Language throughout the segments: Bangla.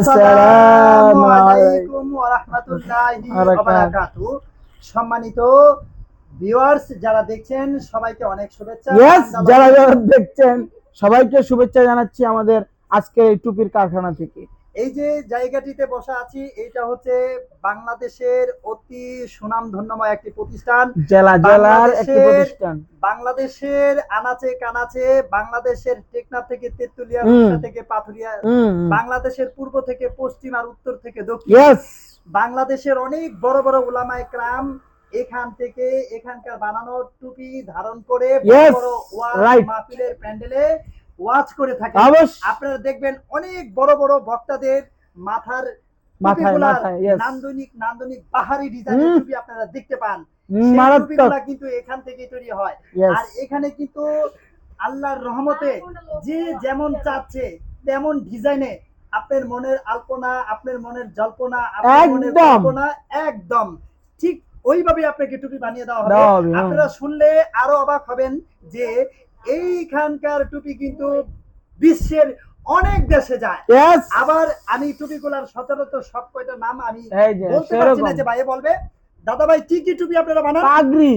আসসালামু আলাইকুম ওয়া রাহমাতুল্লাহি ওয়া বারাকাতুহু। সম্মানিত ভিউয়ার্স যারা দেখছেন সবাইকে অনেক শুভেচ্ছা। যারা যারা দেখছেন সবাইকে শুভেচ্ছা জানাচ্ছি আমাদের আজকে এই টুপির কারখানা থেকে। এই যে জায়গাটিতে বসা আছি এটা হচ্ছে বাংলাদেশের অতি সুনামধন্যময় একটি প্রতিষ্ঠান। জেলা জেলার একটি প্রতিষ্ঠান। বাংলাদেশের আনাচে কানাচে বাংলাদেশের টেকনা থেকে তেতুলিয়া থেকে পাথুরিয়া বাংলাদেশের পূর্ব থেকে পশ্চিম আর উত্তর থেকে দক্ষিণ। বাংলাদেশের অনেক বড় বড় উলামায়ে ক্রাম এখান থেকে এখানকার বানানো টুপি ধারণ করে বড় বড় ওয়াজ মাহফিলের প্যান্ডেলে ওয়াজ করে থাকে আপনারা দেখবেন অনেক বড় বড় বক্তাদের মাথার নান্দনিক নান্দনিক বাহারি ডিজাইনের আপনারা দেখতে পান। কিন্তু এখান থেকেই তৈরি হয়। আর এখানে কিন্তু আল্লাহর রহমতে যে যেমন চাচ্ছে তেমন ডিজাইনে আপনার মনের আলপনা আপনার মনের জল্পনা আপনার মনের। কল্পনা একদম। ঠিক ওইভাবে আপনাকে টুপি বানিয়ে দেওয়া হবে। আপনারা শুনলে আরও অবাক হবেন যে এইখানকার টুপি কিন্তু বিশ্বের অনেক দেশে যায়। আবার আমি টুপিগুলার সচরাচর সব কয়টা নাম আমি বলতে পারছি না যে ভাইয়ে বলবে। দাদা ভাই কি কি টুপি আপনারা বানান? পাগড়ি।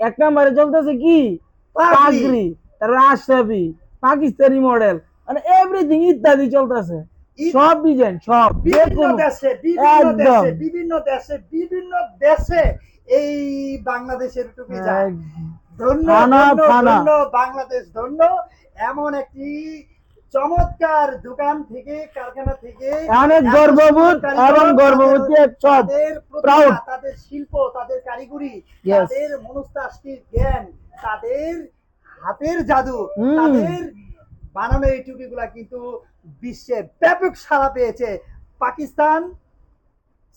এক নম্বরে চলতেছে কি? পাগড়ি। তারপর আশরাফি পাকিস্তানি মডেল মানে এভরিথিং ইত্যাদি চলতেছে। সব ডিজাইন সব বিভিন্ন দেশে বিভিন্ন দেশে বিভিন্ন দেশে বিভিন্ন দেশে এই বাংলাদেশের টুপি যায়। ধন্য বাংলাদেশ ধন্য। এমন একটি চমৎকার দোকান থেকে কারখানা থেকে অনেক গর্ববোধ এবং গর্ববতী তাদের- শিল্প তাদের কারিগরি তাদের মনস্তাত্ত্বিক জ্ঞান তাদের হাতের জাদু। তাদের বানানো এই টুপিগুলা কিন্তু বিশ্বে ব্যাপক সাড়া পেয়েছে। পাকিস্তান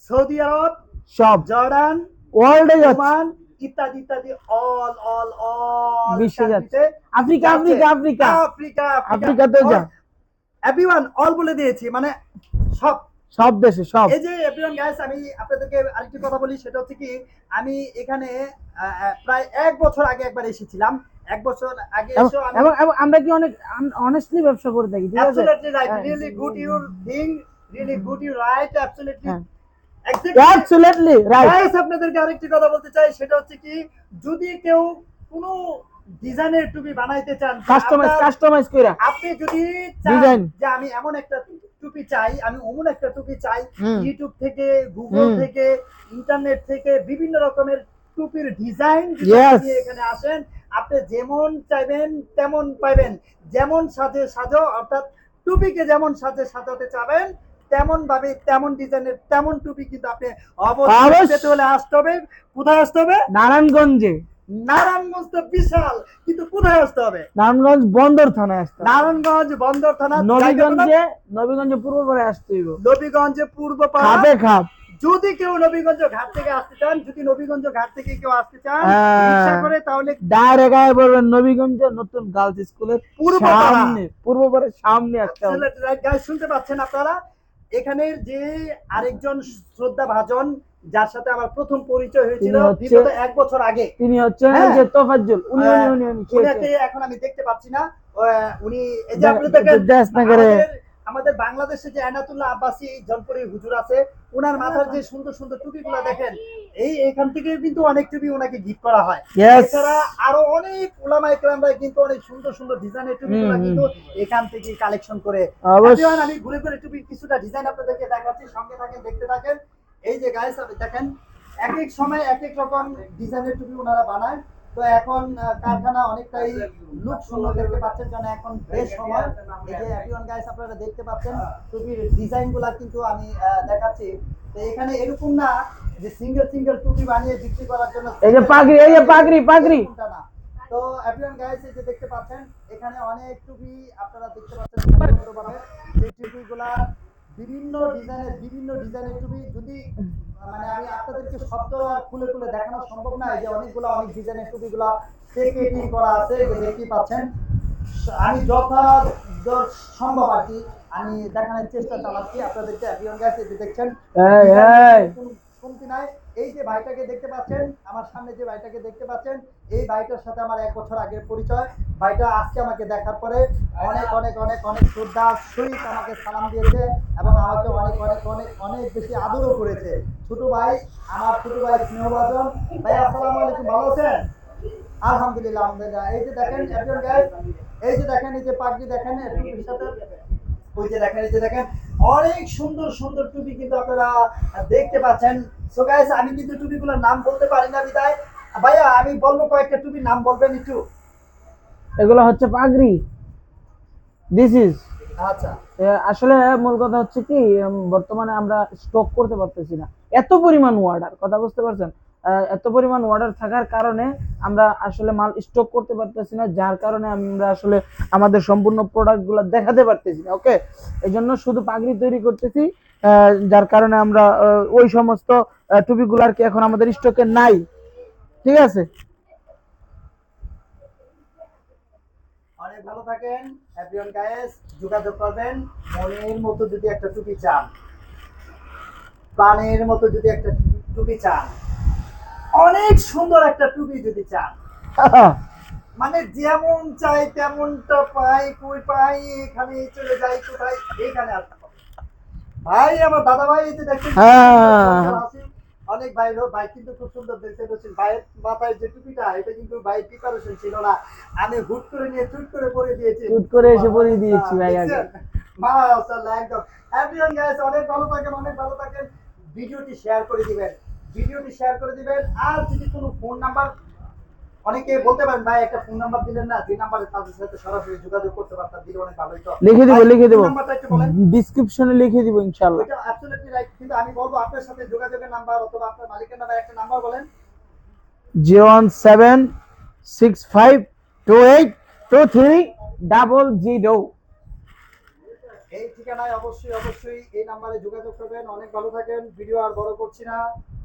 সৌদি আরব সব। জর্ডান ওয়ার্ল্ডে ওমান ইত্যাদি ইত্যাদি অল অল অল বিশ্বে যাচ্ছে। Africa Africa Africa. আফ্রিকা আফ্রিকাতেও যা। এভরিওয়ান অল বলে দিয়েছি মানে সব। সব দেশে সব। এই যে এভরিওয়ান গাইস আমি আপনাদেরকে আরেকটি কথা বলি সেটা হচ্ছে কি আমি এখানে প্রায় এক বছর আগে একবার এসেছিলাম। এক বছর আগে আমি এবং- আমরা কি অনেক অনেস্টলি ব্যবসা করে থাকি ঠিক আছে? Good you think really good you right absolutely হ্যাঁ। exactly অ্যাবসলিউটলি রাইট আপনাদেরকে আরেকটি কথা বলতে চাই সেটা হচ্ছে কি যদি কেউ কোনো ডিজাইনের টুপি বানাইতে চান কাস্টমাইজ কাস্টমাইজ কইরা। আপনি যদি চান যে আমি এমন একটা টুপি চাই আমি অমন একটা টুপি চাই ইউটিউব থেকে গুগল থেকে ইন্টারনেট থেকে বিভিন্ন রকমের টুপির ডিজাইন. এখানে আসেন আপনি যেমন চাইবেন তেমন পাইবেন। যেমন সাজে সাজো অর্থাৎ টুপিকে যেমন সাজে সাজাতে চাবেন তেমন ভাবে তেমন ডিজাইনের তেমন টুপি কিন্তু আপনি অবশ্যই। পেতে হলে আসতে হবে। কোথায় আসতে হবে? নারায়ণগঞ্জে। নারায়ণগঞ্জ তো বিশাল কিন্তু কোথায় আসতে হবে? নারায়ণগঞ্জ বন্দর থানায় আসতে নারায়ণগঞ্জ বন্দর থানা নবীগঞ্জে নবীগঞ্জে পূর্ব পারে আসতে হইব। নবীগঞ্জে পূর্ব পাড়া। খাপে খাপ। যদি কেউ নবীগঞ্জ ঘাট থেকে আসতে চান যদি নবীগঞ্জ ঘাট থেকে কেউ আসতে চান হ্যাঁ। রিক্সা করে তাহলে ডাইরেক্ট আয় পড়বেন নবীগঞ্জে নতুন গার্লস স্কুলের পূর্ব পাড়া। সামনে পূর্ব পারে সামনে আসতে হবে। শুনতে পাচ্ছেন আপনারা? এখানের যে আরেকজন শ্রদ্ধা ভাজন যার সাথে আমার প্রথম পরিচয় হয়েছিল বিগত এক বছর আগে। তিনি হচ্ছেন হ্যাঁ। যে তোফাজ্জল। উনি উনি উনি উনি এখন আমি দেখতে পাচ্ছি না। উনি এই যে দে- আমাদের- বাংলাদেশে যে আনাতুল্লাহ আব্বাসী জনপুরি হুজুর আছে ওনার মাথার যে সুন্দর সুন্দর টুপিগুলো দেখেন এই এখান থেকে কিন্তু অনেক টুপি ওনাকে গিফট করা হয়। এছাড়া আরও অনেক ওলামা ইকরামরা কিন্তু অনেক সুন্দর সুন্দর ডিজাইনের টুপিগুলো। কিন্তু এখান থেকে কালেকশন করে। আমি ঘুরে ঘুরে টুপি কিছুটা ডিজাইন আপনাদেরকে দেখাচ্ছি সঙ্গে থাকেন দেখতে থাকেন। এই যে গাইস আপনি দেখেন এক এক সময় এক এক রকম ডিজাইনের টুপি ওনারা বানায়। তো এখন কারখানা অনেকটাই লুক সুন্দর দেখতে পাচ্ছেন কারণ এখন বেশ সময়। এই যে এভরিওয়ান গাইস আপনারা দেখতে পাচ্ছেন টুপির ডিজাইনগুলো কিন্তু আমি দেখাচ্ছি। তো এখানে এরকম না যে সিঙ্গেল সিঙ্গেল টুপি বানিয়ে বিক্রি করার জন্য এই যে পাগড়ি এই যে পাগড়ি পাগড়ি। তো এভরিওয়ান গাইস এই যে দেখতে পাচ্ছেন এখানে অনেক টুপি আপনারা দেখতে পাচ্ছেন বিভিন্ন ডিজাইনের বিভিন্ন ডিজাইনের তুমি যদি মানে আমি আপনাদেরকে শব্দ খুলে খুলে দেখানো সম্ভব নয় যে অনেকগুলো অনেক ডিজাইনের টুপিগুলো প্যাকেটিং করা আছে দেখতেই পাচ্ছেন। আমি যথা সম্ভব আর কি আমি দেখানোর চেষ্টা চালাচ্ছি। আপনাদেরকে দেখছেন এই, এই। কোনো কমতি নাই? এই যে ভাইটাকে দেখতে পাচ্ছেন, আমার সামনে যে ভাইটাকে দেখতে পাচ্ছেন, এই ভাইটার সাথে আমার এক বছর আগের পরিচয়। ভাইটা আজকে আমাকে দেখার পরে অনেক অনেক অনেক অনেক শ্রদ্ধা, সহিত আমাকে সালাম দিয়েছে এবং আমাকে অনেক অনেক অনেক অনেক বেশি আদরও করেছে। ছোট ভাই, আমার ছোট ভাই স্নেহভাজন। ভাই, আসসালামু আলাইকুম, ভালো আছেন? আলহামদুলিল্লাহ আলহামদুলিল্লাহ। এই যে দেখেন একজন এই যে দেখেন, এই যে পাগড়ি দেখেন সাথে। ওই যে দেখেন এই যে দেখেন অনেক সুন্দর সুন্দর টুপি কিন্তু আপনারা দেখতে পাচ্ছেন। সো গাইস আমি কিন্তু টুপিগুলোর নাম বলতে পারি না বিদায়। ভাইয়া আমি বলব কয়েকটা টুপির নাম বলবেন একটু। এগুলো হচ্ছে পাগড়ি। দিস ইজ আচ্ছা। আসলে মূল কথা হচ্ছে কি বর্তমানে আমরা স্টক করতে পারতেছি না। এত পরিমাণ অর্ডার কথা বুঝতে পারছেন? এত পরিমাণ অর্ডার থাকার কারণে আমরা আসলে মাল স্টক করতে পারতেছি না, যার কারণে আমরা আসলে আমাদের সম্পূর্ণ প্রোডাক্টগুলো দেখাতে পারতেছি না ওকে এই জন্য শুধু পাগড়ি তৈরি করতেছি যার কারণে আমরা ওই সমস্ত টুপিগুলো আর কি এখন আমাদের স্টকে নাই, ঠিক আছে? অনেক ভালো থাকেন এভরিওয়ান গাইস যোগাযোগ করবেন, মনের মতো যদি একটা টুপি চান, প্রাণের মতো যদি একটা টুপি চান। অনেক সুন্দর একটা টুপি যদি চান। মানে যেমন চাই তেমনটা পাই কই পাই এখানে চলে যাই কোথায় এইখানে আসতে ভাই আমার দাদা ভাই এই যে দেখছেন হ্যাঁ। অনেক ভাই ভাই কিন্তু খুব সুন্দর দেখতে ভাইয়ের মাথায় যে টুপিটা এটা কিন্তু ভাই প্রিপারেশন ছিল না। আমি হুট করে নিয়ে চুট করে পরে দিয়েছি। চুট করে এসে পরিয়ে দিয়েছি ভাই আগে। মাশাআল্লাহ একদম। এভরিওয়ান গাইস অনেক ভালো থাকেন অনেক ভালো থাকেন। ভিডিওটি শেয়ার করে দিবেন। ভিডিওটি শেয়ার করে দিবেন। আর যদি কোনো ফোন নাম্বার অনেকে বলতে পারেন ভাই একটা ফোন নাম্বার দিলেন না। যে নাম্বারে তাদের সাথে সরাসরি যোগাযোগ করতে পারতাম দিলে অনেক ভালো হতো লিখে দিব লিখে দিব। ডিসক্রিপশনে লিখে দিব ইনশাআল্লাহ। ওইটা অ্যাবসলিউটলি রাইট কিন্তু আমি বলব আপনার সাথে যোগাযোগের নাম্বার অথবা আপনার মালিকের নাম্বার একটা নাম্বার বলেন। Zero one seven six five two eight two three double zero. এই ঠিকানায় অবশ্যই অবশ্যই এই নাম্বারে যোগাযোগ করবেন। অনেক ভালো থাকেন। ভিডিও আর বড় করছি না।